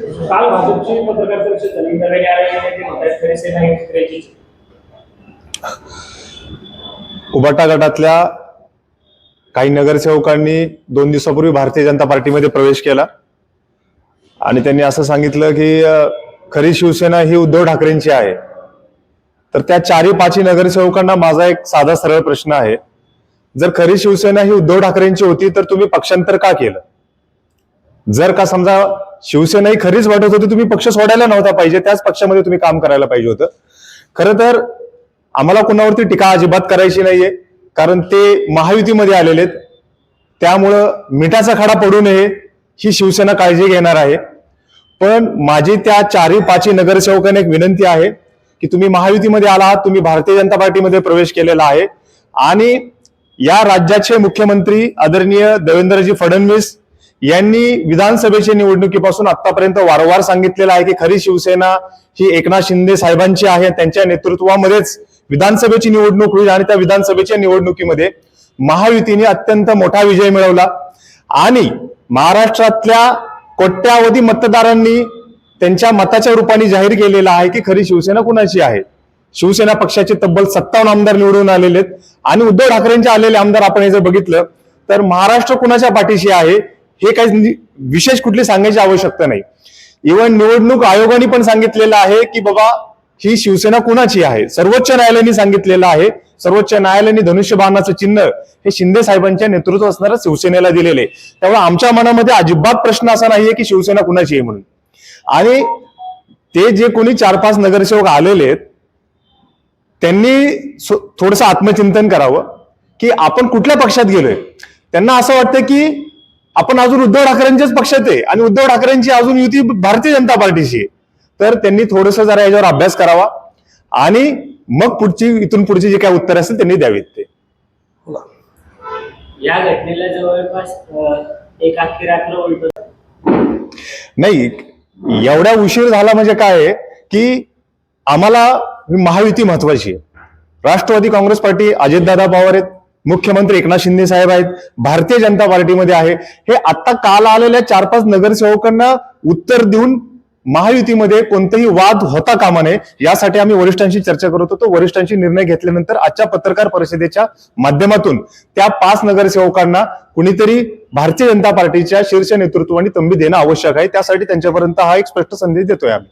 काल भाजपची पत्रकार परिषद झाली. इंदिरा गांधी ते म्हणतात खरेसे नाही ही उबाटा गटातल्या काही नगरसेवकांनी दोन दिवसापूर्वी भारतीय जनता पार्टीमध्ये प्रवेश केला. आणि त्यांनी असं सांगितलं की खरी शिवसेना ही उद्धव ठाकरेंची आहे. तर त्या चारी पाचही नगरसेवकांना माझा एक साधा सरळ प्रश्न आहे. जर खरी शिवसेना ही उद्धव ठाकरेंची होती तर तुम्ही पक्षांतर का केलं? जर का समजा शिवसेना ही खरीच वाटत होती. तुम्ही पक्ष सोडायला नव्हता पाहिजे. त्याच पक्षामध्ये तुम्ही काम करायला पाहिजे होतं. खरं तर आम्हाला कुणावरती टीका अजिबात करायची नाहीये. कारण ते महायुतीमध्ये आलेले आहेत. त्यामुळं मिठाचा खडा पडू नये ही शिवसेना काळजी घेणार आहे. पण माझी त्या चारही पाचही नगरसेवकांना एक विनंती आहे की तुम्ही महायुतीमध्ये आला आहात. तुम्ही भारतीय जनता पार्टीमध्ये प्रवेश केलेला आहे. आणि या राज्याचे मुख्यमंत्री आदरणीय देवेंद्रजी फडणवीस यांनी विधानसभेच्या निवडणुकीपासून आतापर्यंत वारंवार सांगितलेलं आहे की खरी शिवसेना ही एकनाथ शिंदे साहेबांची आहे. त्यांच्या नेतृत्वामध्येच विधानसभेची निवडणूक होईल आणि त्या विधानसभेच्या निवडणुकीमध्ये महायुतीने अत्यंत मोठा विजय मिळवला. आणि महाराष्ट्रातल्या कोट्यावधी मतदारांनी त्यांच्या मताच्या रूपाने जाहीर केलेलं आहे की खरी शिवसेना कुणाची आहे? शिवसेना पक्षाचे तब्बल सत्तावन्न आमदार निवडून आलेले आहेत. आणि उद्धव ठाकरेंचे आलेले आमदार आपण हे जर बघितलं तर महाराष्ट्र कुणाच्या पाठीशी आहे? हे काही विशेष कुठली सांगायची आवश्यकता नाही. इव्हन निवडणूक आयोगाने पण सांगितलेलं आहे की बाबा ही शिवसेना कुणाची आहे? सर्वोच्च न्यायालयाने सांगितलेलं आहे. सर्वोच्च न्यायालयाने धनुष्यबाणाचं चिन्ह हे शिंदे साहेबांच्या नेतृत्व असणाऱ्या शिवसेनेला दिलेले त्यामुळे आमच्या मनामध्ये अजिबात प्रश्न असा नाहीये की शिवसेना कुणाची आहे म्हणून. आणि ते जे कोणी चार पाच नगरसेवक आलेले आहेत त्यांनी थोडस आत्मचिंतन करावं की आपण कुठल्या पक्षात गेलोय? त्यांना असं वाटतं की आपण अजून उद्धव ठाकरेंच्याच पक्षात आहे आणि उद्धव ठाकरेंची अजून युती भारतीय जनता पार्टीशी आहे. तर त्यांनी थोडस जरा याच्यावर अभ्यास करावा आणि मग पुढची इथून पुढची जे काय उत्तर असेल त्यांनी द्यावीत ते. या घटनेला जवळपास एक नाही एवढ्या उशीर झाला म्हणजे काय आहे की आम्हाला महायुती महत्वाची आहे. राष्ट्रवादी काँग्रेस पार्टी अजितदादा पवार आहेत. मुख्यमंत्री एकनाथ शिंदे साहेब आहेत भारतीय जनता पार्टीमध्ये आहे. हे आता काल आलेल्या चार पाच नगरसेवकांना उत्तर देऊन महायुतीमध्ये कोणताही वाद होता कामा नये यासाठी आम्ही वरिष्ठांशी चर्चा करत होतो. वरिष्ठांशी निर्णय घेतल्यानंतर आजच्या पत्रकार परिषदेच्या माध्यमातून त्या पाच नगरसेवकांना कुणीतरी भारतीय जनता पार्टीच्या शीर्ष नेतृत्वाने तंबी देणं आवश्यक आहे. त्यासाठी त्यांच्यापर्यंत हा एक स्पष्ट संदेश देतोय आम्ही.